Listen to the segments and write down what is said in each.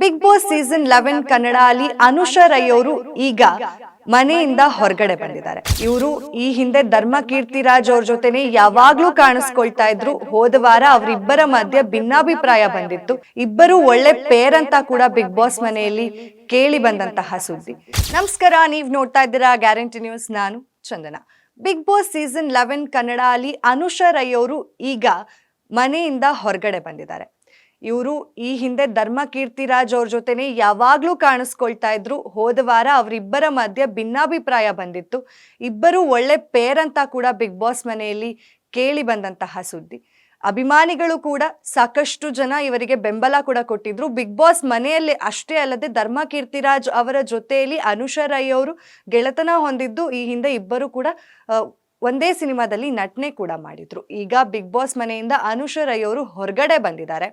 Big boss season eleven Kannada ಅಲ್ಲಿ ಅನುಷಾ ರೈ ಅವರು ಈಗ ಮನೆಯಿಂದ ಹೊರಗಡೆ ಬಂದಿದ್ದಾರೆ. ಇವರು ಈ ಹಿಂದೆ ಧರ್ಮ ಕೀರ್ತಿರಾಜ್ ಅವ್ರ ಜೊತೆನೆ ಯಾವಾಗ್ಲೂ ಕಾಣಿಸ್ಕೊಳ್ತಾ ಇದ್ರು. ಹೋದ ವಾರ ಅವರಿಬ್ಬರ ಮಧ್ಯೆ ಭಿನ್ನಾಭಿಪ್ರಾಯ ಬಂದಿತ್ತು. ಇಬ್ಬರು ಒಳ್ಳೆ ಪೇರ್ ಅಂತ ಕೂಡ ಬಿಗ್ ಬಾಸ್ ಮನೆಯಲ್ಲಿ ಕೇಳಿ ಬಂದಂತಹ ಸುದ್ದಿ. ನಮಸ್ಕಾರ, ನೀವ್ ನೋಡ್ತಾ ಇದ್ದೀರಾ ಗ್ಯಾರಂಟಿ ನ್ಯೂಸ್. ನಾನು Chandana. Big boss season eleven Kannada ಅಲ್ಲಿ ಅನುಷಾ ರೈ ಅವರು ಈಗ ಮನೆಯಿಂದ ಹೊರಗಡೆ ಬಂದಿದ್ದಾರೆ. ಇವರು ಈ ಹಿಂದೆ ಧರ್ಮ ಕೀರ್ತಿರಾಜ್ ಅವ್ರ ಜೊತೆನೆ ಯಾವಾಗ್ಲೂ ಕಾಣಿಸ್ಕೊಳ್ತಾ ಇದ್ರು. ಹೋದ ವಾರ ಅವರಿಬ್ಬರ ಮಧ್ಯೆ ಭಿನ್ನಾಭಿಪ್ರಾಯ ಬಂದಿತ್ತು. ಇಬ್ಬರು ಒಳ್ಳೆ ಪೇರ್ ಅಂತ ಕೂಡ ಬಿಗ್ ಬಾಸ್ ಮನೆಯಲ್ಲಿ ಕೇಳಿ ಬಂದಂತಹ ಸುದ್ದಿ. ಅಭಿಮಾನಿಗಳು ಕೂಡ ಸಾಕಷ್ಟು ಜನ ಇವರಿಗೆ ಬೆಂಬಲ ಕೂಡ ಕೊಟ್ಟಿದ್ರು. ಬಿಗ್ ಬಾಸ್ ಮನೆಯಲ್ಲಿ ಅಷ್ಟೇ ಅಲ್ಲದೆ ಧರ್ಮ ಕೀರ್ತಿರಾಜ್ ಅವರ ಜೊತೆಯಲ್ಲಿ ಅನುಷಾ ರೈ ಅವರು ಗೆಳೆತನ ಹೊಂದಿದ್ದು, ಈ ಹಿಂದೆ ಇಬ್ಬರು ಕೂಡ ಒಂದೇ ಸಿನಿಮಾದಲ್ಲಿ ನಟನೆ ಕೂಡ ಮಾಡಿದ್ರು. ಈಗ ಬಿಗ್ ಬಾಸ್ ಮನೆಯಿಂದ ಅನುಷಾ ರೈ ಅವರು ಹೊರಗಡೆ ಬಂದಿದ್ದಾರೆ.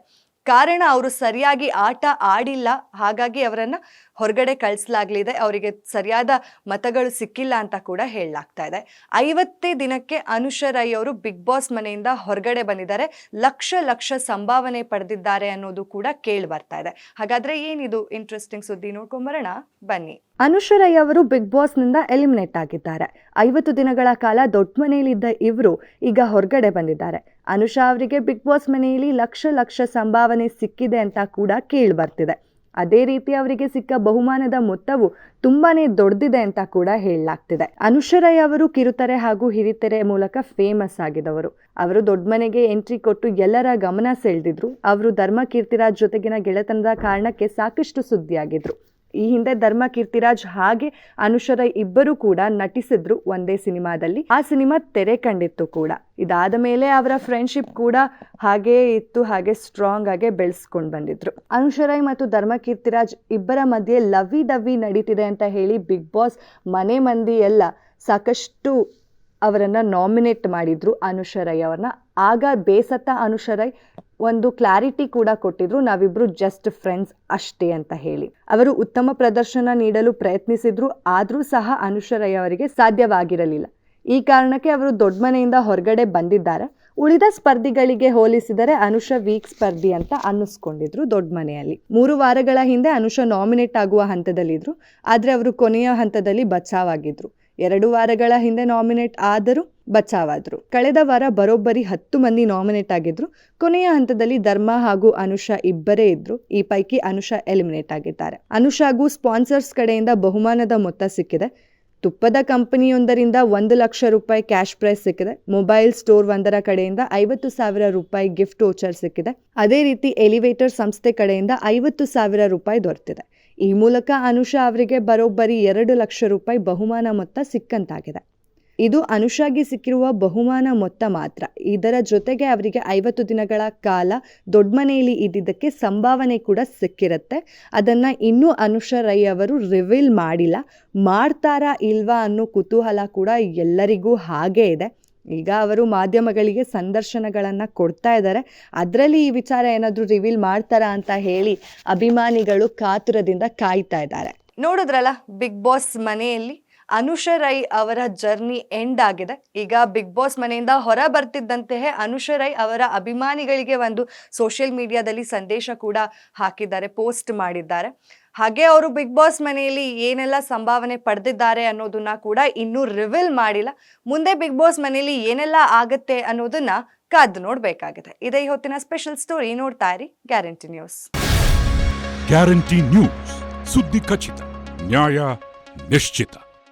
ಕಾರಣ ಅವರು ಸರಿಯಾಗಿ ಆಟ ಆಡಿಲ್ಲ. ಹಾಗಾಗಿ ಅವರನ್ನು ಹೊರಗಡೆ ಕಳಿಸಲಾಗಲಿದೆ. ಅವರಿಗೆ ಸರಿಯಾದ ಮತಗಳು ಸಿಕ್ಕಿಲ್ಲ ಅಂತ ಕೂಡ ಹೇಳಲಾಗ್ತಾ ಇದೆ. ಐವತ್ತೇ ದಿನಕ್ಕೆ ಅನುಷ ಅವರು ಬಿಗ್ ಬಾಸ್ ಮನೆಯಿಂದ ಹೊರಗಡೆ ಬಂದಿದ್ದಾರೆ. ಲಕ್ಷ ಲಕ್ಷ ಸಂಭಾವನೆ ಪಡೆದಿದ್ದಾರೆ ಅನ್ನೋದು ಕೂಡ ಕೇಳಿ ಬರ್ತಾ ಇದೆ. ಹಾಗಾದ್ರೆ ಏನಿದು ಇಂಟ್ರೆಸ್ಟಿಂಗ್ ಸುದ್ದಿ ನೋಡ್ಕೊಂಬರೋಣ. ಬನ್ನಿ. ಅನುಷಾ ರೈ ಅವರು ಬಿಗ್ ಬಾಸ್ನಿಂದ ಎಲಿಮಿನೇಟ್ ಆಗಿದ್ದಾರೆ. ಐವತ್ತು ದಿನಗಳ ಕಾಲ ದೊಡ್ಡ ಮನೆಯಲ್ಲಿದ್ದ ಇವರು ಈಗ ಹೊರಗಡೆ ಬಂದಿದ್ದಾರೆ. ಅನುಷಾ ಅವರಿಗೆ ಬಿಗ್ ಬಾಸ್ ಮನೆಯಲ್ಲಿ ಲಕ್ಷ ಲಕ್ಷ ಸಂಭಾವನೆ ಸಿಕ್ಕಿದೆ ಅಂತ ಕೂಡ ಕೇಳಿ ಬರ್ತಿದೆ ಅದೇ ರೀತಿ ಅವರಿಗೆ ಸಿಕ್ಕ ಬಹುಮಾನದ ಮೊತ್ತವು ತುಂಬಾನೇ ದೊಡ್ಡದಿದೆ ಅಂತ ಕೂಡ ಹೇಳಲಾಗ್ತಿದೆ. ಅನುಷರೈ ಅವರು ಕಿರುತೆರೆ ಹಾಗೂ ಹಿರಿತೆರೆ ಮೂಲಕ ಫೇಮಸ್ ಆಗಿದವರು. ಅವರು ದೊಡ್ಡ ಮನೆಗೆ ಎಂಟ್ರಿ ಕೊಟ್ಟು ಎಲ್ಲರ ಗಮನ ಸೆಳೆದಿದ್ರು. ಅವರು ಧರ್ಮ ಕೀರ್ತಿರಾಜ್ ಜೊತೆಗಿನ ಗೆಳೆತನದ ಕಾರಣಕ್ಕೆ ಸಾಕಷ್ಟು ಸುದ್ದಿಯಾಗಿದ್ರು. ಈ ಹಿಂದೆ ಧರ್ಮ ಕೀರ್ತಿರಾಜ್ ಹಾಗೆ ಅನುಷರ ಇಬ್ಬರು ಕೂಡ ನಟಿಸಿದ್ರು ಒಂದೇ ಸಿನಿಮಾದಲ್ಲಿ. ಆ ಸಿನಿಮಾ ತೆರೆ ಕಂಡಿತ್ತು ಕೂಡ. ಇದಾದ ಮೇಲೆ ಅವರ ಫ್ರೆಂಡ್ಶಿಪ್ ಕೂಡ ಹಾಗೇ ಇತ್ತು, ಹಾಗೆ ಸ್ಟ್ರಾಂಗ್ ಆಗಿ ಬೆಳೆಸ್ಕೊಂಡು ಬಂದಿದ್ರು. ಅನುಶರೈ ಮತ್ತು ಧರ್ಮ ಕೀರ್ತಿರಾಜ್ ಇಬ್ಬರ ಮಧ್ಯೆ ಲವಿ ಡವಿ ನಡೀತಿದೆ ಅಂತ ಹೇಳಿ ಬಿಗ್ ಬಾಸ್ ಮನೆ ಮಂದಿ ಎಲ್ಲ ಸಾಕಷ್ಟು ಅವರನ್ನು ನಾಮಿನೇಟ್ ಮಾಡಿದ್ರು ಅನುಷಾ ರೈ ಅವ್ರನ್ನ. ಆಗ ಬೇಸತ್ತ ಅನುಶರೈ ಒಂದು ಕ್ಲಾರಿಟಿ ಕೂಡ ಕೊಟ್ಟಿದ್ರು ನಾವಿಬ್ರು ಜಸ್ಟ್ ಫ್ರೆಂಡ್ಸ್ ಅಷ್ಟೇ ಅಂತ ಹೇಳಿ. ಅವರು ಉತ್ತಮ ಪ್ರದರ್ಶನ ನೀಡಲು ಪ್ರಯತ್ನಿಸಿದ್ರು, ಆದರೂ ಸಹ ಅನುಷಾ ರೈ ಅವರಿಗೆ ಸಾಧ್ಯವಾಗಿರಲಿಲ್ಲ. ಈ ಕಾರಣಕ್ಕೆ ಅವರು ದೊಡ್ಡ ಮನೆಯಿಂದ ಹೊರಗಡೆ ಬಂದಿದ್ದಾರೆ. ಉಳಿದ ಸ್ಪರ್ಧಿಗಳಿಗೆ ಹೋಲಿಸಿದರೆ ಅನುಷ ವೀಕ್ ಸ್ಪರ್ಧಿ ಅಂತ ಅನ್ನಿಸ್ಕೊಂಡಿದ್ರು ದೊಡ್ಡ ಮನೆಯಲ್ಲಿ. ಮೂರು ವಾರಗಳ ಹಿಂದೆ ಅನುಷ ನಾಮಿನೇಟ್ ಆಗುವ ಹಂತದಲ್ಲಿದ್ರು, ಆದರೆ ಅವರು ಕೊನೆಯ ಹಂತದಲ್ಲಿ ಬಚಾವಾಗಿದ್ರು ಎರಡು ವಾರಗಳ ಹಿಂದೆ ನಾಮಿನೇಟ್ ಆದರೂ ಬಚಾವಾದರು. ಕಳೆದ ವಾರ ಬರೋಬ್ಬರಿ ಹತ್ತು ಮಂದಿ ನಾಮಿನೇಟ್ ಆಗಿದ್ರು. ಕೊನೆಯ ಹಂತದಲ್ಲಿ ಧರ್ಮ ಹಾಗೂ ಅನುಷಾ ಇಬ್ಬರೇ ಇದ್ರು. ಈ ಪೈಕಿ ಅನುಷಾ ಎಲಿಮಿನೇಟ್ ಆಗಿದ್ದಾರೆ. ಅನುಷಾಗೂ ಸ್ಪಾನ್ಸರ್ಸ್ ಕಡೆಯಿಂದ ಬಹುಮಾನದ ಮೊತ್ತ ಸಿಕ್ಕಿದೆ. ತುಪ್ಪದ ಕಂಪನಿಯೊಂದರಿಂದ ಒಂದು ಲಕ್ಷ ರೂಪಾಯಿ ಕ್ಯಾಶ್ ಪ್ರೈಸ್ ಸಿಕ್ಕಿದೆ. ಮೊಬೈಲ್ ಸ್ಟೋರ್ ಒಂದರ ಕಡೆಯಿಂದ ಐವತ್ತು ಸಾವಿರ ರೂಪಾಯಿ ಗಿಫ್ಟ್ ಓಚರ್ ಸಿಕ್ಕಿದೆ. ಅದೇ ರೀತಿ ಎಲಿವೇಟರ್ ಸಂಸ್ಥೆ ಕಡೆಯಿಂದ ಐವತ್ತು ಸಾವಿರ ರೂಪಾಯಿ ದೊರೆತಿದೆ. ಈ ಮೂಲಕ ಅನುಷಾ ಅವರಿಗೆ ಬರೋಬ್ಬರಿ ಎರಡು ಲಕ್ಷ ರೂಪಾಯಿ ಬಹುಮಾನ ಮೊತ್ತ ಸಿಕ್ಕಂತಾಗಿದೆ. ಇದು ಅನುಷಾಗೆ ಸಿಕ್ಕಿರುವ ಬಹುಮಾನ ಮೊತ್ತ ಮಾತ್ರ. ಇದರ ಜೊತೆಗೆ ಅವರಿಗೆ ಐವತ್ತು ದಿನಗಳ ಕಾಲ ದೊಡ್ಡ ಮನೆಯಲ್ಲಿ ಇದ್ದಿದ್ದಕ್ಕೆ ಸಂಭಾವನೆ ಕೂಡ ಸಿಕ್ಕಿರುತ್ತೆ. ಅದನ್ನು ಇನ್ನೂ ಅನುಷಾ ರೈ ಅವರು ರಿವೀಲ್ ಮಾಡಿಲ್ಲ. ಮಾಡ್ತಾರಾ ಇಲ್ವಾ ಅನ್ನೋ ಕುತೂಹಲ ಕೂಡ ಎಲ್ಲರಿಗೂ ಹಾಗೇ ಇದೆ. ಈಗ ಅವರು ಮಾಧ್ಯಮಗಳಿಗೆ ಸಂದರ್ಶನಗಳನ್ನು ಕೊಡ್ತಾ ಇದ್ದಾರೆ. ಅದರಲ್ಲಿ ಈ ವಿಚಾರ ಏನಾದರೂ ರಿವೀಲ್ ಮಾಡ್ತಾರಾ ಅಂತ ಹೇಳಿ ಅಭಿಮಾನಿಗಳು ಕಾತುರದಿಂದ ಕಾಯ್ತಾ ಇದ್ದಾರೆ. ನೋಡಿದ್ರಲ್ಲ ಬಿಗ್ ಬಾಸ್ ಮನೆಯಲ್ಲಿ ಅನುಷಾ ರೈ ಅವರ ಜರ್ನಿ ಎಂಡ್ ಆಗಿದೆ. ಈಗ ಬಿಗ್ ಬಾಸ್ ಮನೆಯಿಂದ ಹೊರ ಬರ್ತಿದ್ದಂತೆಯೇ ಅನುಷ ರೈ ಅವರ ಅಭಿಮಾನಿಗಳಿಗೆ ಒಂದು ಸೋಷಿಯಲ್ ಮೀಡಿಯಾದಲ್ಲಿ ಸಂದೇಶ ಕೂಡ ಹಾಕಿದ್ದಾರೆ ಪೋಸ್ಟ್ ಮಾಡಿದ್ದಾರೆ. ಹಾಗೆ ಅವರು ಬಿಗ್ ಬಾಸ್ ಮನೆಯಲ್ಲಿ ಏನೆಲ್ಲ ಸಂಭಾವನೆ ಪಡೆದಿದ್ದಾರೆ ಅನ್ನೋದನ್ನ ಕೂಡ ಇನ್ನೂ ರಿವೀಲ್ ಮಾಡಿಲ್ಲ. ಮುಂದೆ ಬಿಗ್ ಬಾಸ್ ಮನೆಯಲ್ಲಿ ಏನೆಲ್ಲ ಆಗತ್ತೆ ಅನ್ನೋದನ್ನ ಕಾದು ನೋಡಬೇಕಾಗಿದೆ. ಇದೇ ಹೊತ್ತಿನ ಸ್ಪೆಷಲ್ ಸ್ಟೋರಿ ನೋಡ್ತಾ ಇರಿ ಗ್ಯಾರಂಟಿ ನ್ಯೂಸ್ ಗ್ಯಾರಂಟಿ ನ್ಯೂಸ್ ಸುದ್ದಿ ಖಚಿತ, ನ್ಯಾಯ ನಿಶ್ಚಿತ.